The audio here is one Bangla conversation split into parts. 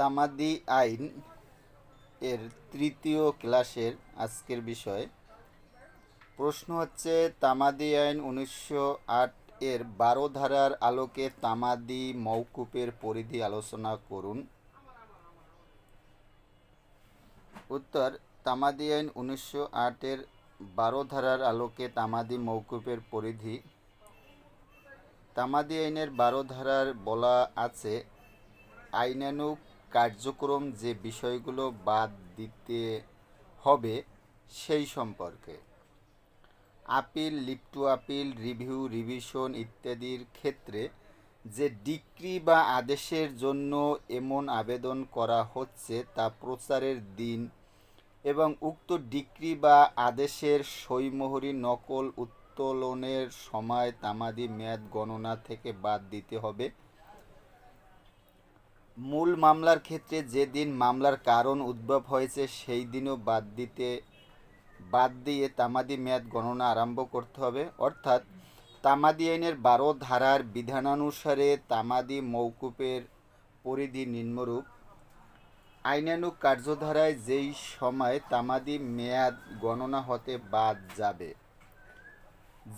তামাদি আইন এর তৃতীয় ক্লাসের আজকের বিষয়। প্রশ্ন হচ্ছে, তামাদি আইন উনিশশো আট এর বারো ধারার আলোকে তামাদি মৌকুপের পরিধি আলোচনা করুন। উত্তর, তামাদি আইন উনিশশো আটের বারো ধারার আলোকে তামাদি মৌকুপের পরিধি। তামাদি আইনের বারো ধারার বলা আছে আইনানুগ কার্যক্রম যে বিষয়গুলো বাদ দিতে হবে সেই সম্পর্কে। Appeal, leave to appeal, review, revision ইত্যাদির ক্ষেত্রে যে ডিক্রি বা আদেশের জন্য এমন আবেদন করা হচ্ছে তা প্রচারের দিন এবং উক্ত ডিক্রি বা আদেশের সইমোহরি নকল উত্তোলনের সময় তামাদি মেয়াদ গণনা থেকে বাদ দিতে হবে। মূল মামলার ক্ষেত্রে যেদিন মামলার কারণ উদ্ভব হয়েছে, সেই দিনও বাদ দিতে, বাদ দিয়ে তামাদি মেয়াদ গণনা আরম্ভ করতে হবে। অর্থাৎ তামাদি আইনের বারো ধারার বিধানানুসারে তামাদি মৌকুপের পরিধি নিম্নরূপ। আইনানুগ কার্যধারায় যেই সময় তামাদি মেয়াদ গণনা হতে বাদ যাবে,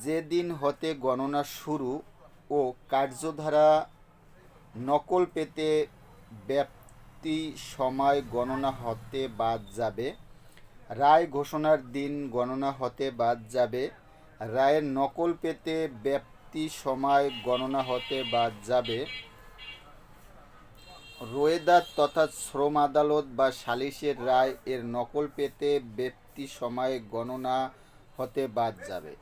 যেদিন হতে গণনা শুরু ও কার্যধারা নকল পেতে ব্যাপ্তি সময় গণনা হতে বাদ যাবে। রায় ঘোষণার দিন গণনা হতে বাদ যাবে। রায়ের নকল পেতে ব্যাপ্তি সময় গণনা হতে বাদ যাবে। রোয়েদাদ তথা শ্রম আদালত বা সালিশের রায় এর নকল পেতে ব্যক্তি সময় গণনা হতে বাদ যাবে।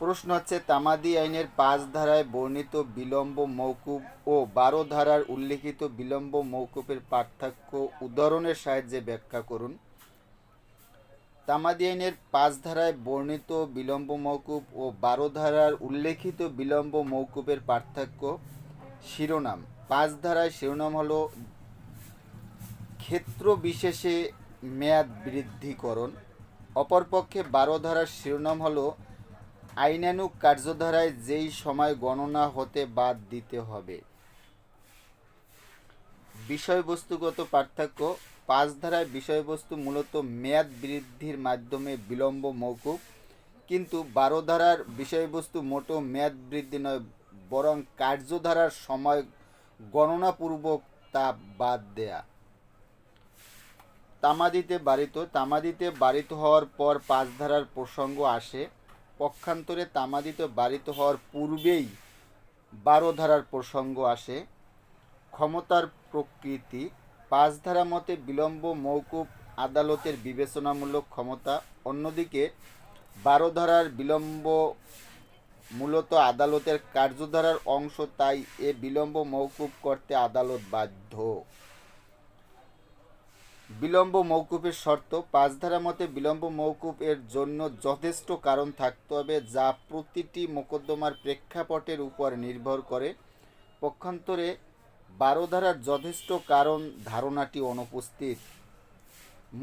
প্রশ্ন হচ্ছে, তামাদি আইনের পাঁচ ধারায় বর্ণিত বিলম্ব মৌকুব ও বারো ধারার উল্লেখিত বিলম্ব মৌকুবের পার্থক্য উদাহরণের সাহায্যে ব্যাখ্যা করুন। তামাদি আইনের পাঁচ ধারায় বর্ণিত বিলম্ব মৌকুব ও বারো ধারার উল্লেখিত বিলম্ব মৌকুবের পার্থক্য শিরোনাম। পাঁচ ধারায় শিরোনাম হল ক্ষেত্র বিশেষে মেয়াদ বৃদ্ধিকরণ, অপরপক্ষে বারো ধারার শিরোনাম হলো আইনানুগ কার্যধারায় যেই সময় গণনা হতে বাদ দিতে হবে। বিষয়বস্তুগত পার্থক্য, পাঁচ ধারায় বিষয়বস্তু মূলত মেয়াদ বৃদ্ধির মাধ্যমে বিলম্ব মৌকুব কিন্তু বারো ধারার বিষয়বস্তু মোটো মেয়াদ বৃদ্ধি নয়, বরং কার্যধারার সময় গণনাপূর্বক তা বাদ দেয়া। তামাদিতে বাড়িত তামাদিতে বাড়িত হওয়ার পর পাঁচ ধারার প্রসঙ্গ আসে। পক্ষান্তরে তামাদিতে বাড়িত হওয়ার পূর্বেই বারো ধারার প্রসঙ্গ আসে। ক্ষমতার প্রকৃতি, পাঁচ ধারা মতে বিলম্ব মৌকুব আদালতের বিবেচনামূলক ক্ষমতা। অন্যদিকে, বারো ধারার বিলম্ব মূলত আদালতের কার্যধারার অংশ, তাই এ বিলম্ব মৌকুব করতে আদালত বাধ্য। বিলম্ব মৌকুফের শর্ত পাঁচ ধারা মতে বিলম্ব মৌকুফ এর জন্য যথেষ্ট কারণ থাকতে হবে যা প্রতিটি মোকদ্দমার প্রেক্ষাপটের উপর নির্ভর করে। পক্ষান্তরে বারো ধারার যথেষ্ট কারণ ধারণাটি অনুপস্থিত।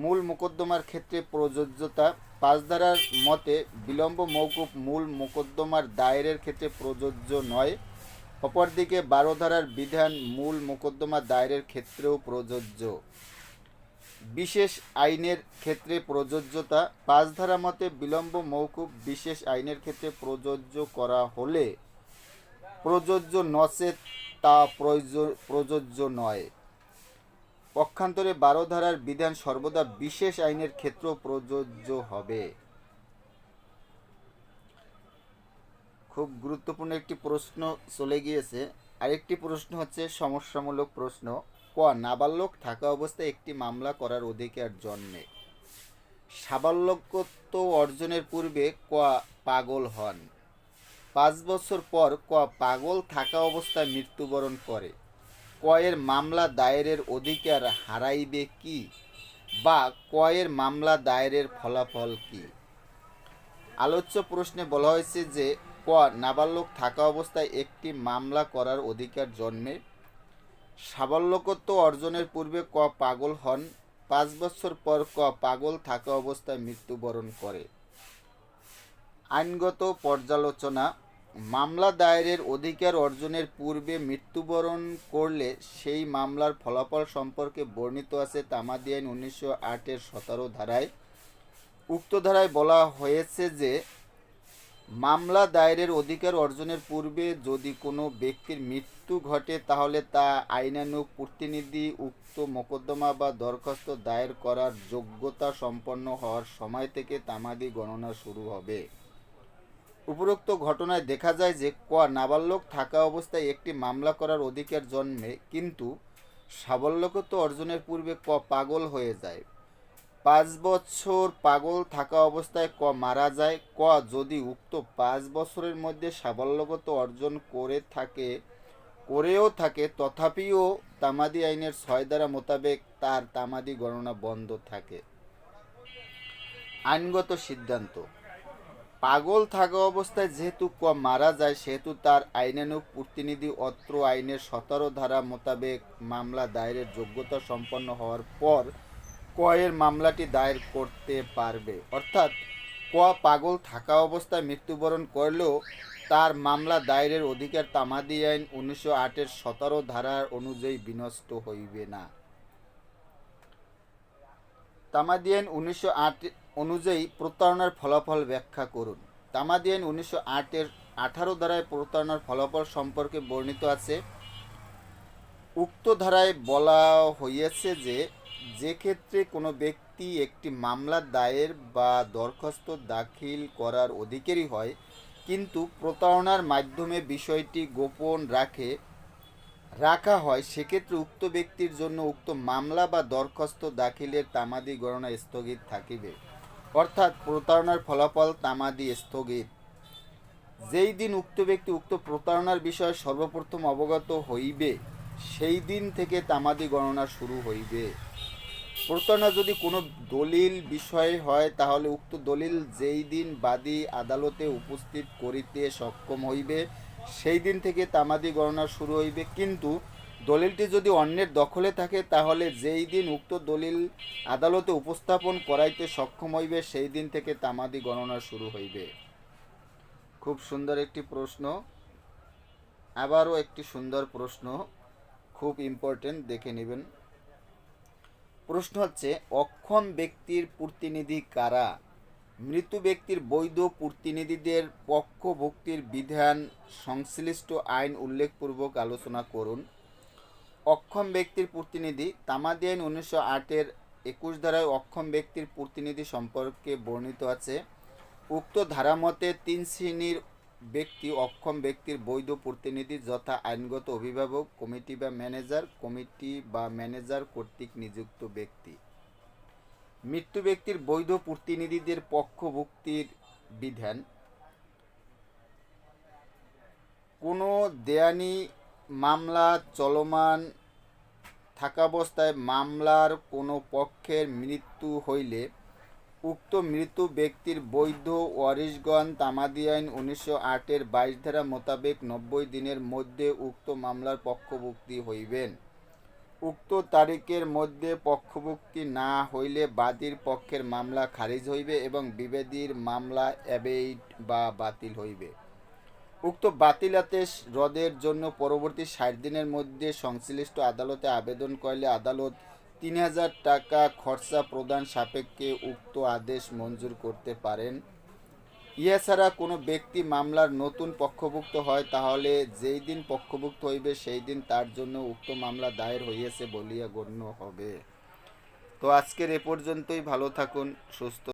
মূল মোকদ্দমার ক্ষেত্রে প্রযোজ্যতা পাঁচ ধারার মতে বিলম্ব মৌকুফ মূল মোকদ্দমার দায়েরের ক্ষেত্রে প্রযোজ্য নয়। অপরদিকে বারো ধারার বিধান মূল মোকদ্দমা দায়েরের ক্ষেত্রেও প্রযোজ্য। বিশেষ আইনের ক্ষেত্রে প্রযোজ্যতা পাঁচ ধারা মতে বিলম্ব মৌকুব বিশেষ আইনের ক্ষেত্রে প্রযোজ্য করা হলে প্রযোজ্য নচেত তা প্রযোজ্য নয়। পক্ষান্তরে বারো ধারার বিধান সর্বদা বিশেষ আইনের ক্ষেত্র প্রযোজ্য হবে। খুব গুরুত্বপূর্ণ একটি প্রশ্ন চলে গিয়েছে। আরেকটি প্রশ্ন হচ্ছে সমস্যামূলক প্রশ্ন। ক নাবালক থাকা অবস্থায় একটি মামলা করার অধিকার জন্মে। সাবাল্যকত্ব অর্জনের পূর্বে ক পাগল হন। পাঁচ বছর পর ক পাগল থাকা অবস্থায় মৃত্যুবরণ করে। কয়ের মামলা দায়েরের অধিকার হারাইবে কি বা কয়ের মামলা দায়েরের ফলাফল কি? আলোচ্য প্রশ্নে বলা হয়েছে যে, ক নাবালক থাকা অবস্থায় একটি মামলা করার অধিকার জন্মে। সাবাল্যকত্ব অর্জনের পূর্বে ক পাগল হন, পাঁচ বছর পর ক পাগল থাকা অবস্থায় মৃত্যুবরণ করে। আইনগত পর্যালোচনা, মামলা দায়েরের অধিকার অর্জনের পূর্বে মৃত্যুবরণ করলে সেই মামলার ফলাফল সম্পর্কে বর্ণিত আছে তামাদি আইন উনিশশো আটের সতেরো ধারায়। উক্ত ধারায় বলা হয়েছে যে মামলা দায়েরের অধিকার অর্জনের পূর্বে যদি কোনো ব্যক্তির মৃত্যু ঘটে, তাহলে তা আইনানুগ প্রতিনিধি উক্ত মোকদ্দমা বা দরখাস্ত দায়ের করার যোগ্যতা সম্পন্ন হওয়ার সময় থেকে তামাদি গণনা শুরু হবে। উপরোক্ত ঘটনায় দেখা যায় যে, ক, নাবালক থাকা অবস্থায় একটি মামলা করার অধিকার জন্মে, কিন্তু সাবল্যকত্ব অর্জনের পূর্বে ক, পাগল হয়ে যায়। পাঁচ বছর পাগল থাকা অবস্থায় ক মারা যায়, ক যদি উক্ত পাঁচ বছরের মধ্যে সাবল্যগত অর্জন করে থাকে, করেও থাকে, তথাপিও তামাদি আইনের ছয় ধারা মোতাবেক তার তামাদি গণনা বন্ধ থাকে। আইনগত সিদ্ধান্ত, পাগল থাকা অবস্থায় যেহেতু ক মারা যায়, সেহেতু তার আইনানুগ প্রতিনিধি অত্র আইনের সতেরো ধারা মোতাবেক মামলা দায়েরের যোগ্যতা সম্পন্ন হওয়ার পর ক এর মামলাটি দায়ের করতে পারবে। অর্থাৎ, ক পাগল থাকা অবস্থায় মৃত্যুবরণ করলেও তার মামলা দায়েরের অধিকার তামাদি আইন উনিশশো আটের সতেরো ধারার অনুযায়ী বিনষ্ট হইবে না। তামাদি আইন উনিশশো আট অনুযায়ী প্রতারণার ফলাফল ব্যাখ্যা করুন। তামাদি আইন উনিশশো আটের আঠারো ধারায় প্রতারণার ফলাফল সম্পর্কে বর্ণিত আছে। উক্ত ধারায় বলা হইয়াছে যে যে ক্ষেত্রে কোনো ব্যক্তি একটি মামলা দায়ের বা দরখাস্ত দাখিল করার অধিকারী হয়, কিন্তু প্রতারণার মাধ্যমে বিষয়টি গোপন রাখে, রাখা হয়, সেক্ষেত্রে উক্ত ব্যক্তির জন্য উক্ত মামলা বা দরখাস্ত দাখিলের তামাদি গণনা স্থগিত থাকিবে। অর্থাৎ প্রতারণার ফলাফল তামাদি স্থগিত। যেই দিন উক্ত ব্যক্তি উক্ত প্রতারণার বিষয়ে সর্বপ্রথম অবগত হইবে, সেই দিন থেকে তামাদি গণনা শুরু হইবে। প্রতারণা যদি কোনো দলিল বিষয়ে হয়, তাহলে উক্ত দলিল যেই দিন বাদী আদালতে উপস্থিত করিতে সক্ষম হইবে, সেই দিন থেকে তামাদি গণনা শুরু হইবে। কিন্তু দলিলটি যদি অন্যের দখলে থাকে, তাহলে যেই দিন উক্ত দলিল আদালতে উপস্থাপন করাইতে সক্ষম হইবে, সেই দিন থেকে তামাদি গণনা শুরু হইবে। খুব সুন্দর একটি প্রশ্ন। আবারও একটি সুন্দর প্রশ্ন, খুব ইম্পর্টেন্ট দেখে নেবেন। প্রশ্ন হচ্ছে, অক্ষম ব্যক্তির প্রতিনিধি কারা? মৃত ব্যক্তির বৈধ প্রতিনিধিদের পক্ষভুক্তির বিধান সংশ্লিষ্ট আইন উল্লেখপূর্বক আলোচনা করুন। অক্ষম ব্যক্তির প্রতিনিধি তামাদি আইন উনিশশো আটের একুশ ধারায় অক্ষম ব্যক্তির প্রতিনিধি সম্পর্কে বর্ণিত আছে। উক্ত ধারা মতে তিন শ্রেণির ব্যক্তি, অক্ষম ব্যক্তির বৈধ প্রতিনিধি যথা আইনগত অভিভাবক, কমিটি বা ম্যানেজার, কমিটি বা ম্যানেজার কর্তৃক নিযুক্ত ব্যক্তি। মৃত্যু ব্যক্তির বৈধ প্রতিনিধিদের পক্ষভুক্তির বিধান। কোনো দেয়ানি মামলা চলমান থাকাবস্থায় মামলার কোনো পক্ষের মৃত্যু হইলে উক্ত মৃত ব্যক্তির বৈধ ওয়ারিশগণ তামাদি আইন উনিশশো আটের বাইশ ধারা মোতাবেক নব্বই দিনের মধ্যে উক্ত মামলার পক্ষভুক্তি হইবেন। উক্ত তারিখের মধ্যে পক্ষভুক্তি না হইলে বাদীর পক্ষের মামলা খারিজ হইবে এবং বিবাদীর মামলা অ্যাবেইট বা বাতিল হইবে। উক্ত বাতিলাতে রদের জন্য পরবর্তী ষাট দিনের মধ্যে সংশ্লিষ্ট আদালতে আবেদন করলে আদালত তিন হাজার টাকা খরচা প্রদান সাপেক্ষে উক্ত আদেশ মঞ্জুর করতে পারেন। ইহা ছাড়া কোনো ব্যক্তি মামলার নতুন পক্ষভুক্ত হয়, তাহলে যেই দিন পক্ষভুক্ত হইবে, সেই দিন তার জন্য উক্ত মামলা দায়ের হইয়াছে বলিয়া গণ্য হবে। তো আজকের এ পর্যন্তই, ভালো থাকুন, সুস্থ